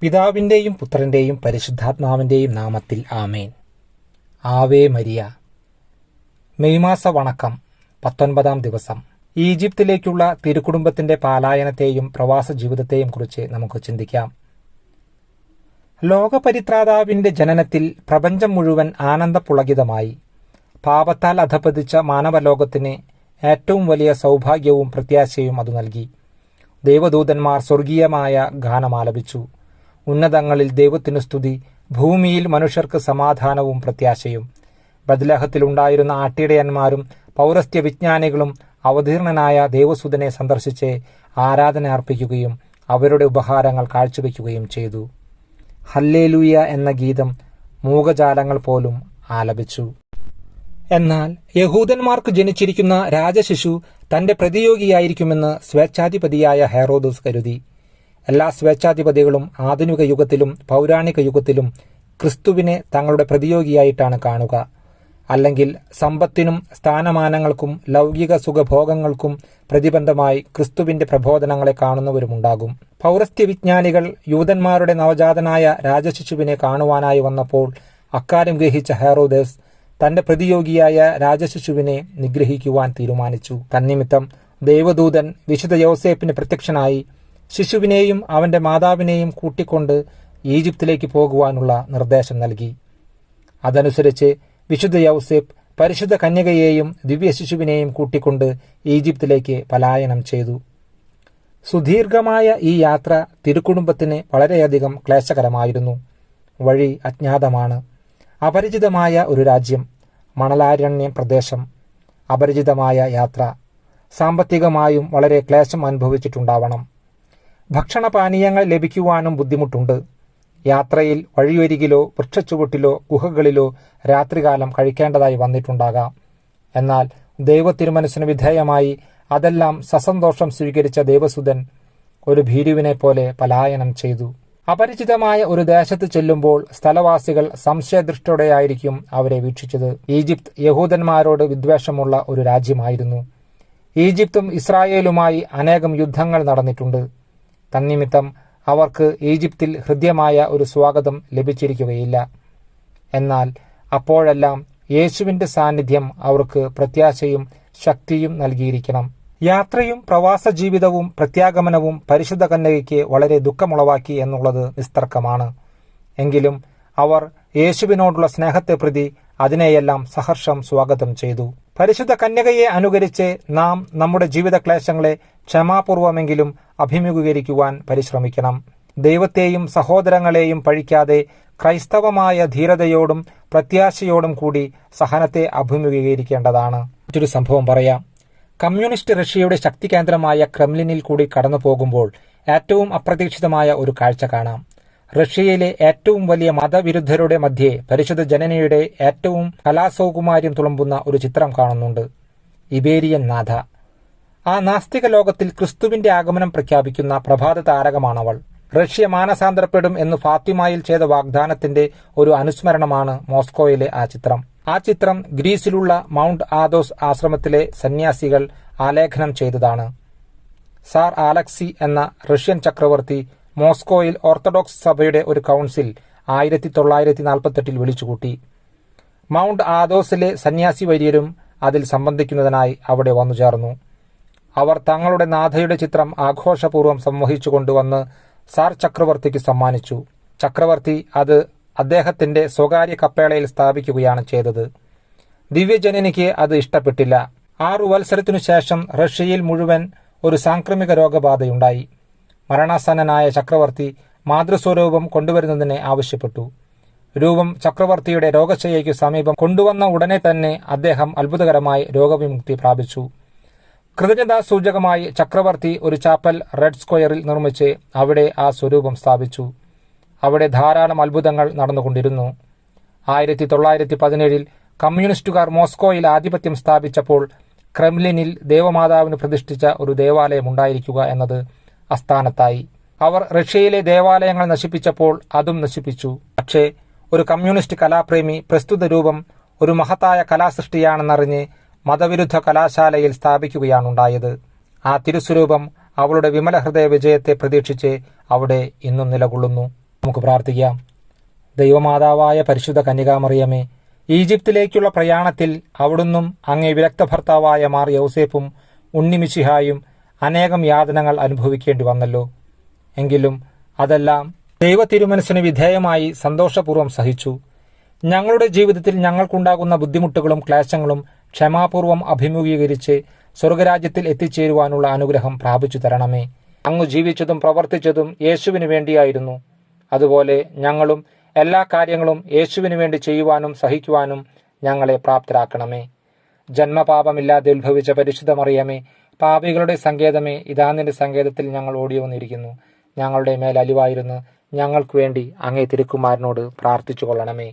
പിതാവിന്റെയും പുത്രന്റെയും പരിശുദ്ധാത്മാവിന്റെയും നാമത്തിൽ ആമേൻ. Ave Maria. മെയ് മാസ വണക്കം പത്തൊൻപതാം ദിവസം. ഈജിപ്തിലേക്കുള്ള തിരുക്കുടുംബത്തിന്റെ പാലായനത്തെയും പ്രവാസ ജീവിതത്തെയും കുറിച്ച് നമുക്ക് ചിന്തിക്കാം. ലോകപരിത്രാതാവിന്റെ ജനനത്തിൽ പ്രപഞ്ചം മുഴുവൻ ആനന്ദപുളകിതമായി. പാപത്താൽ അധപതിച്ച മാനവലോകത്തിന് ഏറ്റവും വലിയ സൗഭാഗ്യവും പ്രത്യാശയും അത് നൽകി. ദേവദൂതന്മാർ സ്വർഗീയമായ ഗാനമാലപിച്ചു. ഉന്നതങ്ങളിൽ ദൈവത്തിനു സ്തുതി ഭൂമിയിൽ മനുഷ്യർക്ക് സമാധാനവും പ്രത്യാശയും. ബദ്ലഹത്തിലുണ്ടായിരുന്ന ആട്ടിടയന്മാരും പൗരസ്ത്യ വിജ്ഞാനികളും അവതീർണനായ ദേവസുതനെ സന്ദർശിച്ച് ആരാധന അർപ്പിക്കുകയും അവരുടെ ഉപഹാരങ്ങൾ കാഴ്ചവെക്കുകയും ചെയ്തു. ഹല്ലേലൂയ എന്ന ഗീതം മൂകജാലങ്ങൾ പോലും ആലപിച്ചു. എന്നാൽ യഹൂദന്മാർക്ക് ജനിച്ചിരിക്കുന്ന രാജശിശു തന്റെ പ്രതിയോഗിയായിരിക്കുമെന്ന് സ്വേച്ഛാധിപതിയായ ഹെറോദസ് കരുതി. എല്ലാ സ്വേച്ഛാധിപതികളും ആധുനിക യുഗത്തിലും പൗരാണിക യുഗത്തിലും ക്രിസ്തുവിനെ തങ്ങളുടെ പ്രതിയോഗിയായിട്ടാണ് കാണുക. അല്ലെങ്കിൽ സമ്പത്തിനും സ്ഥാനമാനങ്ങൾക്കും ലൗകിക സുഖഭോഗങ്ങൾക്കും പ്രതിബന്ധമായി ക്രിസ്തുവിന്റെ പ്രബോധനങ്ങളെ കാണുന്നവരുമുണ്ടാകും. പൗരസ്ത്യ വിജ്ഞാനികൾ യൂതന്മാരുടെ നവജാതനായ രാജശിശുവിനെ കാണുവാനായി വന്നപ്പോൾ അക്കാര്യം ഗ്രഹിച്ച ഹെറോദേസ് തന്റെ പ്രതിയോഗിയായ രാജശിശുവിനെ നിഗ്രഹിക്കുവാൻ തീരുമാനിച്ചു. തന്നിമിത്തം ദേവദൂതൻ വിശുദ്ധ യോസേപ്പിന് പ്രത്യക്ഷനായി ശിശുവിനെയും അവന്റെ മാതാവിനെയും കൂട്ടിക്കൊണ്ട് ഈജിപ്തിലേക്ക് പോകുവാനുള്ള നിർദ്ദേശം നൽകി. അതനുസരിച്ച് വിശുദ്ധ യൗസേപ്പ് പരിശുദ്ധ കന്യകയെയും ദിവ്യ ശിശുവിനെയും കൂട്ടിക്കൊണ്ട് ഈജിപ്തിലേക്ക് പലായനം ചെയ്തു. സുദീർഘമായ ഈ യാത്ര തിരുക്കുടുംബത്തിന് വളരെയധികം ക്ലേശകരമായിരുന്നു. വഴി അജ്ഞാതമാണ്. അപരിചിതമായ ഒരു രാജ്യം മണലാരണ്യ പ്രദേശം. അപരിചിതമായ യാത്ര. സാമ്പത്തികമായും വളരെ ക്ലേശം അനുഭവിച്ചിട്ടുണ്ടാവണം. ഭക്ഷണപാനീയങ്ങൾ ലഭിക്കുവാനും ബുദ്ധിമുട്ടുണ്ട്. യാത്രയിൽ വഴിയൊരികിലോ വൃക്ഷച്ചുവട്ടിലോ ഗുഹകളിലോ രാത്രികാലം കഴിക്കേണ്ടതായി വന്നിട്ടുണ്ടാകാം. എന്നാൽ ദൈവത്തിരുമനസ്സിന് വിധേയമായി അതെല്ലാം സസന്തോഷം സ്വീകരിച്ച ദേവസുതൻ ഒരു ഭീരുവിനെ പോലെ പലായനം ചെയ്തു. അപരിചിതമായ ഒരു ദേശത്ത് ചെല്ലുമ്പോൾ സ്ഥലവാസികൾ സംശയദൃഷ്ടോടെയായിരിക്കും അവരെ വീക്ഷിച്ചത്. ഈജിപ്ത് യഹൂദന്മാരോട് വിദ്വേഷമുള്ള ഒരു രാജ്യമായിരുന്നു. ഈജിപ്തും ഇസ്രായേലുമായി അനേകം യുദ്ധങ്ങൾ നടന്നിട്ടുണ്ട്. തന്നിമിത്തം അവർക്ക് ഈജിപ്തിൽ ഹൃദ്യമായ ഒരു സ്വാഗതം ലഭിച്ചിരിക്കുകയില്ല. എന്നാൽ അപ്പോഴെല്ലാം യേശുവിന്റെ സാന്നിധ്യം അവർക്ക് പ്രത്യാശയും ശക്തിയും നൽകിയിരിക്കണം. യാത്രയും പ്രവാസ ജീവിതവും പ്രത്യാഗമനവും പരിശുദ്ധ കന്യകയ്ക്ക് വളരെ ദുഃഖമുളവാക്കി എന്നുള്ളത് നിസ്തർക്കമാണ്. എങ്കിലും അവർ യേശുവിനോടുള്ള സ്നേഹത്തെ പ്രതി അതിനെയെല്ലാം സഹർഷം സ്വാഗതം ചെയ്തു. പരിശുദ്ധ കന്യകയെ അനുകരിച്ച് നാം നമ്മുടെ ജീവിത ക്ലേശങ്ങളെ ക്ഷമാപൂർവമെങ്കിലും അഭിമുഖീകരിക്കുവാൻ പരിശ്രമിക്കണം. ദൈവത്തെയും സഹോദരങ്ങളെയും പഴിക്കാതെ ക്രൈസ്തവമായ ധീരതയോടും പ്രത്യാശയോടും കൂടി സഹനത്തെ അഭിമുഖീകരിക്കേണ്ടതാണ്. മറ്റൊരു സംഭവം പറയാം. കമ്മ്യൂണിസ്റ്റ് റഷ്യയുടെ ശക്തി കേന്ദ്രമായ ക്രെംലിനിൽ കൂടി കടന്നു പോകുമ്പോൾ ഏറ്റവും അപ്രതീക്ഷിതമായ ഒരു കാഴ്ച കാണാം. റഷ്യയിലെ ഏറ്റവും വലിയ മതവിരുദ്ധരുടെ മധ്യേ പരിശുദ്ധ ജനനയുടെ ഏറ്റവും കലാസൗകുമാര്യം തുളുമ്പുന്ന ഒരു ചിത്രം കാണുന്നുണ്ട്. ഇബേരിയൻ നാഥ. ആ നാസ്തിക ലോകത്തിൽ ക്രിസ്തുവിന്റെ ആഗമനം പ്രഖ്യാപിക്കുന്ന പ്രഭാത താരകമാണവൾ. റഷ്യ മാനസാന്തരപ്പെടും എന്ന് ഫാത്തിമായിൽ ചെയ്ത വാഗ്ദാനത്തിന്റെ ഒരു അനുസ്മരണമാണ് മോസ്കോയിലെ ആ ചിത്രം. ആ ചിത്രം ഗ്രീസിലുള്ള മൗണ്ട് ആദോസ് ആശ്രമത്തിലെ സന്യാസികൾ ആലേഖനം ചെയ്തതാണ്. സാർ ആലക്സി എന്ന റഷ്യൻ ചക്രവർത്തി മോസ്കോയിൽ ഓർത്തഡോക്സ് സഭയുടെ ഒരു കൗൺസിൽ ആയിരത്തി തൊള്ളായിരത്തി നാൽപ്പത്തെട്ടിൽ വിളിച്ചുകൂട്ടി. മൗണ്ട് ആദോസിലെ സന്യാസി വര്യരും അതിൽ സംബന്ധിക്കുന്നതിനായി അവിടെ വന്നു ചേർന്നു അവർ തങ്ങളുടെ നാഥയുടെ ചിത്രം ആഘോഷപൂർവം സംവഹിച്ചു കൊണ്ടുവന്ന് സാർ ചക്രവർത്തിക്ക് സമ്മാനിച്ചു. ചക്രവർത്തി അത് അദ്ദേഹത്തിന്റെ സ്വകാര്യ കപ്പേളയിൽ സ്ഥാപിക്കുകയാണ് ചെയ്തത്. ദിവ്യജനനിക്ക് അത് ഇഷ്ടപ്പെട്ടില്ല. ആറു വത്സരത്തിനു ശേഷം റഷ്യയിൽ മുഴുവൻ ഒരു സാംക്രമിക രോഗബാധയുണ്ടായി. മരണാസന്നനായ ചക്രവർത്തി മാതൃസ്വരൂപം കൊണ്ടുവരുന്നതിനെ ആവശ്യപ്പെട്ടു. രൂപം ചക്രവർത്തിയുടെ രോഗശയ്യയ്ക്കു സമീപം കൊണ്ടുവന്ന ഉടനെ തന്നെ അദ്ദേഹം അത്ഭുതകരമായി രോഗവിമുക്തി പ്രാപിച്ചു. കൃതജ്ഞതാ സൂചകമായി ചക്രവർത്തി ഒരു ചാപ്പൽ റെഡ് സ്ക്വയറിൽ നിർമ്മിച്ച് അവിടെ ആ സ്വരൂപം സ്ഥാപിച്ചു. അവിടെ ധാരാളം അത്ഭുതങ്ങൾ നടന്നുകൊണ്ടിരുന്നു. ആയിരത്തി തൊള്ളായിരത്തി പതിനേഴിൽ കമ്മ്യൂണിസ്റ്റുകാർ മോസ്കോയിൽ ആധിപത്യം സ്ഥാപിച്ചപ്പോൾ ക്രെംലിനിൽ ദേവമാതാവിന് പ്രതിഷ്ഠിച്ച ഒരു ദേവാലയം ഉണ്ടായിരിക്കുക എന്നത് അസ്ഥാനത്തായി അവർ റഷ്യയിലെ ദേവാലയങ്ങൾ നശിപ്പിച്ചപ്പോൾ അതും നശിപ്പിച്ചു. പക്ഷേ ഒരു കമ്മ്യൂണിസ്റ്റ് കലാപ്രേമി പ്രസ്തുത രൂപം ഒരു മഹത്തായ കലാസൃഷ്ടിയാണെന്നറിഞ്ഞ് മതവിരുദ്ധ കലാശാലയിൽ സ്ഥാപിക്കുകയാണുണ്ടായത്. ആ തിരുസ്വരൂപം അവളുടെ വിമല ഹൃദയ വിജയത്തെ പ്രതീക്ഷിച്ച് അവിടെ ഇന്നും നിലകൊള്ളുന്നു. നമുക്ക് പ്രാർത്ഥിക്കാം. ദൈവമാതാവായ പരിശുദ്ധ കന്യകാമറിയമേ ഈജിപ്തിലേക്കുള്ള പ്രയാണത്തിൽ അവിടുന്നും അങ്ങേ വിരക്ത ഭർത്താവായ മാർ യൗസേപ്പും ഉണ്ണിമിശിഹായും അനേകം യാതനകൾ അനുഭവിക്കേണ്ടി വന്നല്ലോ. എങ്കിലും അതെല്ലാം ദൈവ തിരുമനസ്സിന് വിധേയമായി സന്തോഷപൂർവം സഹിച്ചു. ഞങ്ങളുടെ ജീവിതത്തിൽ ഞങ്ങൾക്കുണ്ടാകുന്ന ബുദ്ധിമുട്ടുകളും ക്ലേശങ്ങളും ക്ഷമാപൂർവം അഭിമുഖീകരിച്ച് സ്വർഗരാജ്യത്തിൽ എത്തിച്ചേരുവാനുള്ള അനുഗ്രഹം പ്രാപിച്ചു തരണമേ. അങ്ങ് ജീവിച്ചതും പ്രവർത്തിച്ചതും യേശുവിനു വേണ്ടിയായിരുന്നു. അതുപോലെ ഞങ്ങളും എല്ലാ കാര്യങ്ങളും യേശുവിനു വേണ്ടി ചെയ്യുവാനും സഹിക്കുവാനും ഞങ്ങളെ പ്രാപ്തരാക്കണമേ. ജന്മപാപമില്ലാതെ ഉത്ഭവിച്ച പരിശുദ്ധ മറിയമേ പാപികളുടെ സങ്കേതമേ ഇതാ നിന്റെ സങ്കേതത്തിൽ ഞങ്ങൾ ഓടി വന്നിരിക്കുന്നു ഞങ്ങളുടെ മേൽ അലിവായിരുന്നു ഞങ്ങൾക്ക് വേണ്ടി അങ്ങേ തിരുക്കുമാരനോട് പ്രാർത്ഥിച്ചു കൊള്ളണമേ